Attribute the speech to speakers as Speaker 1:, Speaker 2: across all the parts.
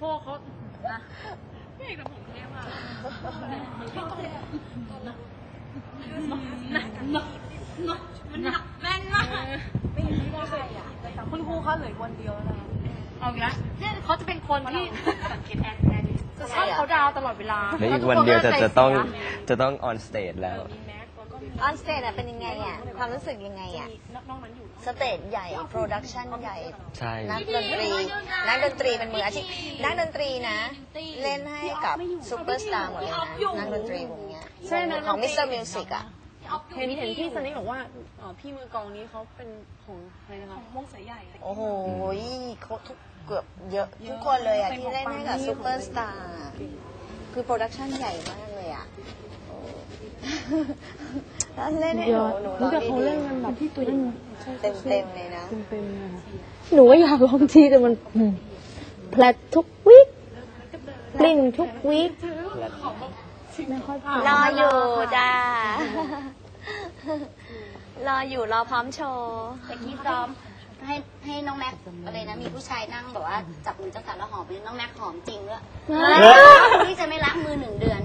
Speaker 1: พวกเขานะพี่เอกกับผมเรียกว่าหนักหนักหนักมันหนักแน่นมาก
Speaker 2: ไม่เห็นไม่ได้อะคุณครูเขาเหลือวันเดียวแล้วนะ
Speaker 1: เอาอีกแล้วเนี่ยเขาจะเป็นคนที่สังเกตแอนแอนจะชอบเขาดาวตลอดเวลา
Speaker 3: เดี๋ยวอีกวันเดียวจะจะต้องจะต้องออนสเตจแล้ว
Speaker 4: ออนสเตจอะเป็นยังไงอะความรู้สึกยังไงอะสเตจใหญ่ โปรดักชันใหญ่
Speaker 3: ใช่
Speaker 4: นักดนตรี นักดนตรีเป็นมืออาชีพ นักดนตรีนะ เล่นให้กับซูเปอร์สตาร์หมดเลยนะ นักดนตรีวงเนี้ย
Speaker 2: ใช่นะ
Speaker 4: ของมิสเตอร์มิวสิกอะ
Speaker 2: เห็นเห็นพี่สนิทบอกว่าเอ่อพี่มือกลองนี้เขาเป็นของอะไรนะคะ
Speaker 1: วงสายใหญ่
Speaker 4: โอ้โหเขาทุกเกือบเยอะทุกคนเลยอะที่เล่นให้กับซูเปอร์สตาร์คือโปรดักชันใหญ่มากเลยอะโอ้แล้ว เล่นให้หนูหนูร้อง
Speaker 2: แต่เขา
Speaker 4: ดี
Speaker 2: เล่นกันแบบที่ตัว
Speaker 4: เต็มเต็มๆเลยนะ
Speaker 2: เต็มๆเลยค่ะหนูก็อยากลองทีแต่มันอืมแพลตทุกวิกปลิ้นทุกวิกไม่ค่อยผ่าน
Speaker 4: รออยู่จ้ารออยู่รอพร้อมโชว์
Speaker 5: ตะกี้ซ้อม ให้ให้น้องแม็กอะไรนะ มีผู้ชายนั่งแบบว่าจับมือเจ้าสาวแล้วหอมไปน้องแม็กหอมจริงด้วยพี่จะไม่รักมือหนึ่งเดือน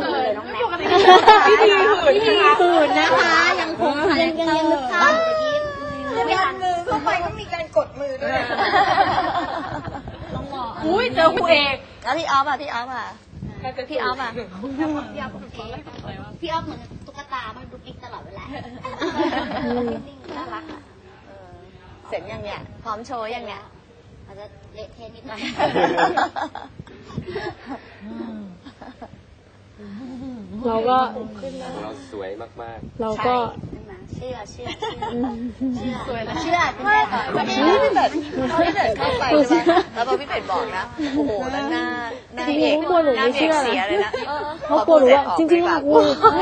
Speaker 5: เลยน้องแม็ก
Speaker 1: พี่ดีหืน
Speaker 5: พี่หืนนะคะยังคงคาแรคเตอร์ตะกี้ไม่ทัน
Speaker 4: มือเข้าไปก็มีการกดมือด้วย
Speaker 1: อุ้ยเจอคุณเอก
Speaker 4: แล้วพี่ออฟอะพี่ออฟอะ พี่ออฟอะ
Speaker 5: พี่อ๊อฟอะพี่อ๊อฟเหมือนตุ๊กตา มันดุกดิกตลอดเวลานิ่งๆน่ารักอะ
Speaker 4: เสร็จยังเนี่ยพร้อมโชว์ยังเนี่ย
Speaker 5: อาจจะเละเทะนิดหน่อย
Speaker 2: เราก็
Speaker 3: เราสวยมากๆ
Speaker 2: เราก็
Speaker 5: เชื่อเชื่อเชื่อเชื่อสวยแล้วเชื่อคุณแม่ก่อน
Speaker 4: วันนี้พี่เป็ดพี่เป็ดเข้าไปใช่ไหมแล้วพอพี่เป็ดบอกนะโอ้โหแล้วหน้าหน้า
Speaker 2: จริง
Speaker 4: เอ
Speaker 2: ๆ
Speaker 4: ก
Speaker 2: เขากลัวหนู
Speaker 4: หน้า
Speaker 2: ไม่
Speaker 4: เอ
Speaker 2: เชื่
Speaker 4: ก
Speaker 2: อ
Speaker 4: เสีย
Speaker 2: นะ
Speaker 4: เลยนะ
Speaker 2: เขากลัวหนูว่าจริงๆอะกู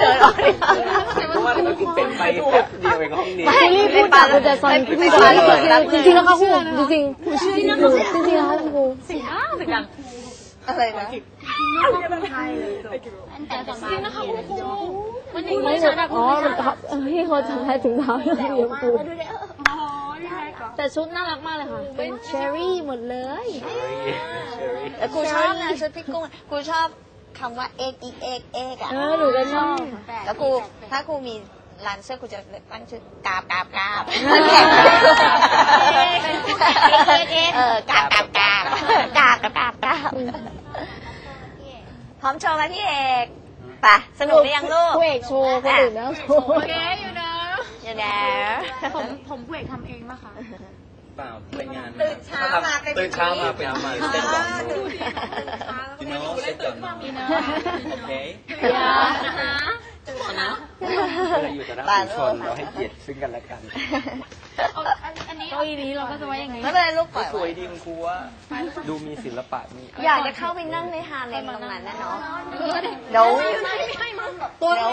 Speaker 4: เดินออกเลย
Speaker 3: ๆเพราะว่าเรากินเป็ดไปแป๊บเดียวเองห้องนี้
Speaker 2: ไม่รีบพูดปากมันจะสั่นพูดปากจริงๆแล้วเขาพูดจริงๆจริงๆแล้วเขาพูด
Speaker 1: สิอ้าวเสียงดัง
Speaker 4: อะไรนะ
Speaker 5: แต่สมัยนะคะ
Speaker 1: วันนี้
Speaker 2: ไม่
Speaker 1: ไม่
Speaker 2: หนู
Speaker 1: ใช่นะ
Speaker 2: อ๋อมันทับเออพี่เขาทำให้ถุงเท้าเลี้ยงปู
Speaker 1: อ๋อพี่แม็กเหรอ
Speaker 2: แต่ชุดน่ารักมากเลยค่ะ เป็นเชอรี่หมดเลย
Speaker 4: แล้วกูชอบนะชุดพี่กุ้งกูชอบคำว่าเอกอีกเอกเอกอะ
Speaker 2: เออหนูก็ชอบ
Speaker 4: แล้วกูถ้ากูมีร้านเสื้อกูจะตั้งชื่อกาบกาบกาบเออกาบกาบกาบ กาบกาบกาบกาบพร้อมโชว์ไหมพี่เอกไปสนุกหรือยังลูก
Speaker 2: ผู้เอกโชว์คนอื่นแล้วโชว์
Speaker 1: โอเคอยู่นะ
Speaker 4: เดี๋ยวนะ
Speaker 1: ผมผมผู้เอกทำเองนะคะ
Speaker 3: เปล่าไปงาน
Speaker 4: ตื่นเช้ามาเป็น
Speaker 3: ตื่นเช้ามาเป็นมาเต้นก่อน
Speaker 4: ดู
Speaker 3: you know sit down now okay
Speaker 1: อย่านะคะ
Speaker 3: เราอยู่ต่อหน้าชนเราให้เกียรติซึ่งกันและกัน
Speaker 1: อาอันอันนี้เก้าอี้นี้เราก็จะไว้อย่างนี้
Speaker 4: ไม่เป็นไรลูกปล่อย
Speaker 3: สวย
Speaker 4: ไว้
Speaker 3: ดีคุณครูว่าดูมีศิลปะมี
Speaker 4: อยากจะเข้าไปนั่งในฮาเลมตรงนั้นนะเนาะเดี๋ยวเดี๋ยว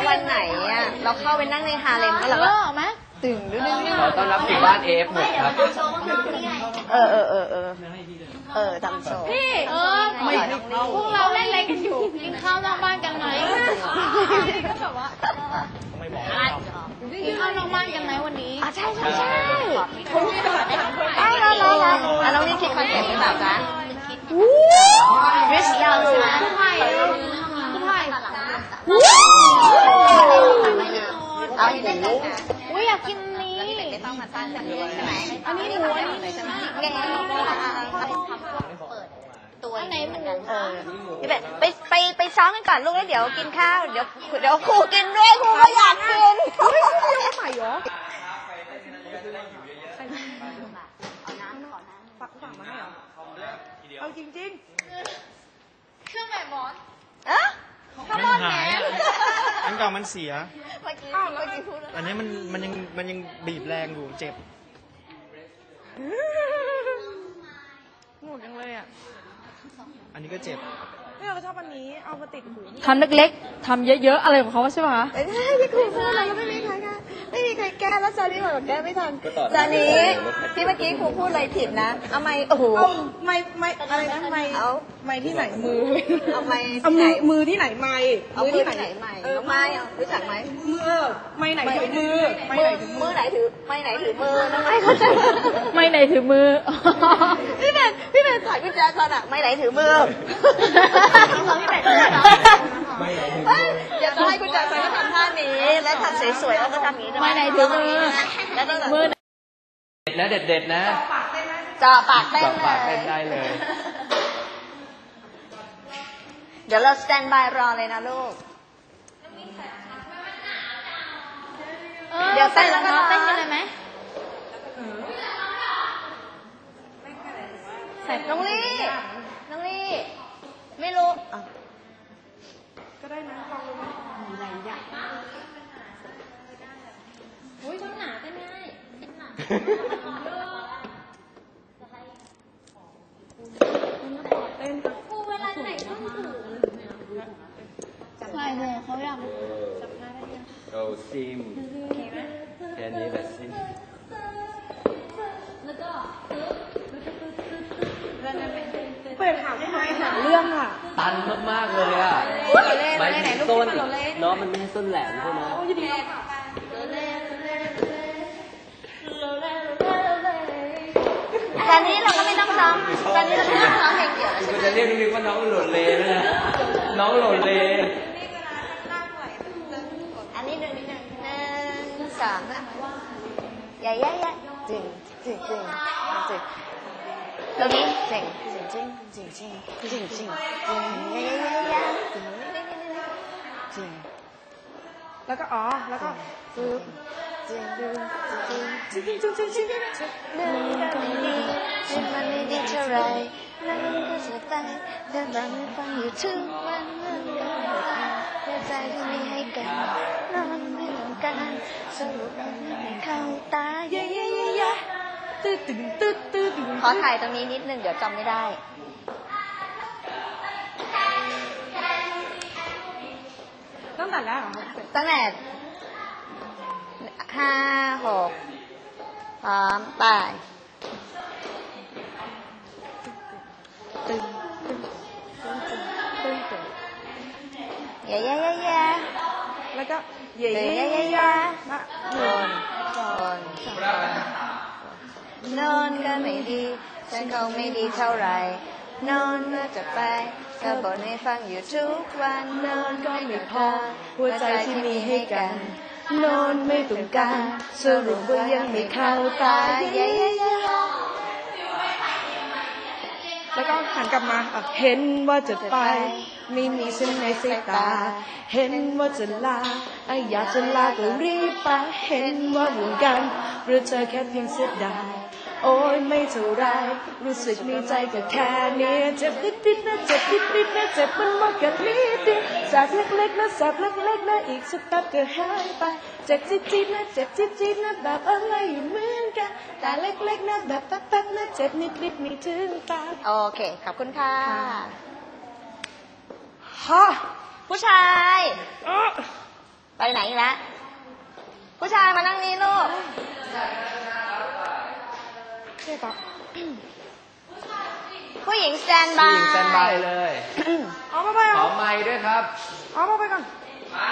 Speaker 4: วันไหนอะเราเข้าไปนั่งในฮาเลมแล้วเราก็
Speaker 1: เอาไหม
Speaker 4: ตึงด้วย
Speaker 3: เราต้อนรับสู่บ้านเอฟหมดครับ
Speaker 4: เออเออเออเออเออทำโชว์
Speaker 1: พี่เออไม่พวกเราเล่นอะไรกันอยู่กินข้าวนอกบ้านกันไหมก็แบบว่ากินข้าว นอกบ้านกันไหมวันนี้
Speaker 4: อะใช่ใช่ใช่ได้แล้วแล้วแล้วแล้วน้องนี่คิดคอนเซ็ปต์หรือเปล่าจ๊ะริชยาวใช่ไหม
Speaker 1: คุณไผ่คุณไผ่
Speaker 4: เอาหู
Speaker 1: อุ้ยอยากกินนี้
Speaker 4: ไม่ต้องมาตั้งแบบนี้ใช่ไหม
Speaker 1: อันนี้หนูอันนี้
Speaker 4: ใช่ไหมแก
Speaker 5: ตัวไหนเหมือนกัน
Speaker 4: เออพี่เป็ดไปไป ไปซ้อมกันก่อนลูกแล้วเดี๋ยวกินข้าว เดี๋ยวเดี๋ยวครูกินด้วยครูก็อยากกิน
Speaker 2: ใหม่เหรอ
Speaker 1: เครื่องแบบหมอน
Speaker 4: อะ
Speaker 6: มันหายอะอันเก่ามันเสีย
Speaker 4: เมื่อกี้เมื่อกี้พูดอะไร
Speaker 6: อันนี้มันมันยังมันยังบีบแรงอยู่เจ็บ
Speaker 2: หนูจังเลยอะ
Speaker 6: อันนี้ก็เจ็บ
Speaker 2: ไม่เราชอบอันนี้เอามาติดหู
Speaker 1: ทำเล็กๆทำเยอะๆอะไรของเขาใช่ไหมคะ
Speaker 4: ไม่ใช่ที่ครูพูดอะไรก็ไม่มีใครแก้ไม่มีใครแก้แล้วจานี่บอกแก้ไม่ทัน
Speaker 3: ก็ต่อ
Speaker 4: จานี้ที่เมื่อกี้ครูพูดอะไรผิดนะเอาไม่โอ้โห
Speaker 2: ไม่ไม่อะไรนะไม่
Speaker 4: เอา
Speaker 7: ไม้ที่ไหนมือ
Speaker 4: เอาไม้
Speaker 7: เอา
Speaker 4: ที่ไหน
Speaker 7: มือมือที่ไหนไม้
Speaker 4: เอามือที่ไหนไม้
Speaker 7: เออ
Speaker 4: น้องไม้เอารู้จักไหม
Speaker 7: มือไม้ไหนถือมือไม้ไหนถือมื
Speaker 4: มื
Speaker 7: อ
Speaker 4: อไหนถือไม้ไหนถือมือน้องไม้เข้าใจ
Speaker 2: ไม่ไหนถือมือ
Speaker 4: พี่เป็นพี่เป็นถ่ายพี่แจ๊คก่อนอะไม้ไหนถือมือ
Speaker 5: พี่เป็ดด้วยเหรอ
Speaker 3: ไม่ไหนถึง
Speaker 4: เฮ้ยเดี๋ยวจะให้คุณแจ๊คก็ทำท่านี้ แล้วทำสวยๆแล้วก็ทำอย่างนี้
Speaker 2: ไม้ไหนถือมือ
Speaker 4: แล้วก็แบบ
Speaker 2: มือ
Speaker 3: เด็ดนะเด็ดเด็ดๆนะ
Speaker 4: จ่อปากเต้น
Speaker 3: จับ
Speaker 4: เล
Speaker 3: ปากเต้นได้
Speaker 4: ย
Speaker 3: เลย
Speaker 4: เดี๋ยวเราสแตนบายรอเลยนะลูก เดี๋ยวเต้นแล้วก็
Speaker 1: เต้นกันเลยไหม
Speaker 4: น้องลี่ น้องลี่ ไม่รู้อะ
Speaker 1: อุ้ยต้องหนาเต้นง่ายครูเวลาไหนต้องถูกใช่เลยเขาอยาก
Speaker 3: โอ้ซิมแค่นี้แหละซิม
Speaker 7: เปิดหาทำไมหาเรื่องอะ
Speaker 3: ตันมากๆเลยอะหมายถึงส้นเนาะมันไม่ใช่ส้นแหลมใช่ไหม
Speaker 4: แต่อันนี้เราก็ไม่ต้องซ้อมแต่อันนี้เราไม่ต้องซ้อมเพลงเดียว
Speaker 3: คุณจะเรียกนึกว่าน้องโหลดเลแล้วนะน้องโหลดเล
Speaker 4: งจึงจึงจึงจึงจึงจึงยายายาจึงจึง
Speaker 7: แล้วก็อ๋อแล้วก็
Speaker 4: จึงจึงจึงจึงจึงจึงจึงจึงเรื่องก็ไม่ดีฉันมันไม่ดีเท่าไรนั่นก็จะตายเธอบอกไม่ฟังอยู่ทุกวันนั่นก็ ไม่ตายเธอใจที่มีให้กันนั่นไม่ต้องการสรุปแล้วไม่เข้าตาเย้เย้เย้เย้
Speaker 7: ตื้อตึงตื้อตื้อตึง
Speaker 4: ขอถ่ายตรงนี้นิดนึงเดี๋ยวจำไม่ได้
Speaker 7: ตั้งแต่แรกเหรอคะ
Speaker 4: ตั้งแต่ห้าหกพร้อมไป่า ย้เย้เย้เย้
Speaker 7: แล้วก็
Speaker 4: เย้
Speaker 7: เย่
Speaker 4: เย้
Speaker 7: เย่
Speaker 4: เย้
Speaker 7: เย่
Speaker 4: เย้
Speaker 7: มา
Speaker 4: โดนโดนนอนก็ไม่ดี ฉันคงไม่ดีเท่าไหรนอนเมื่อจะไปเธอบ่นให้ฟังอยู่ทุกวันนอนก็ไม่พอ
Speaker 7: หัวใจที่มีให้กันนอนไม่ต้องการสรุปว่ายังไม่เข้าตา
Speaker 4: เย้เย้เย้
Speaker 7: แล้วก็หันกลับมาอะเห็นว่าจะไป ไม่มีฉันในสายตา เห็นว่าจะลาไออยากจะลาก็รีบไป เห็นว่าห่วงกันหรือเธอแค่เพียงเสียดาย โอ้ยไม่เท่าไร รู้สึกมีใจก็แค่นี้เจ็บนิดๆนะเจ็บนิดๆนะเจ็บมันมากกับนิดเดียวจากเล็กๆนะสับเล็กๆนะอีกสักแป๊บก็หายไป เจ็บจี๊ดๆนะเจ็บจี๊ดๆนะแบบอะไรอยู่เมือ กันแต่เล็กๆนะแบบแป๊บๆนะเจ็บนิดๆไม่ถึงตาย
Speaker 4: โอเค ขอบคุณค่ะ
Speaker 7: ฮะ
Speaker 4: ผู้ชาย ไปไหนอีกแล้วผู้ชายมานั่งนี่ลูก
Speaker 7: ใช่ปะ
Speaker 4: ผู้หญิงสแตนบา
Speaker 3: ผู้
Speaker 4: ย
Speaker 3: หญิงสแตนบายเลย
Speaker 7: เอามาไป
Speaker 3: ข
Speaker 7: เอา
Speaker 3: อไม้ด้วยครับ
Speaker 7: เอามาไปก่อน
Speaker 3: มา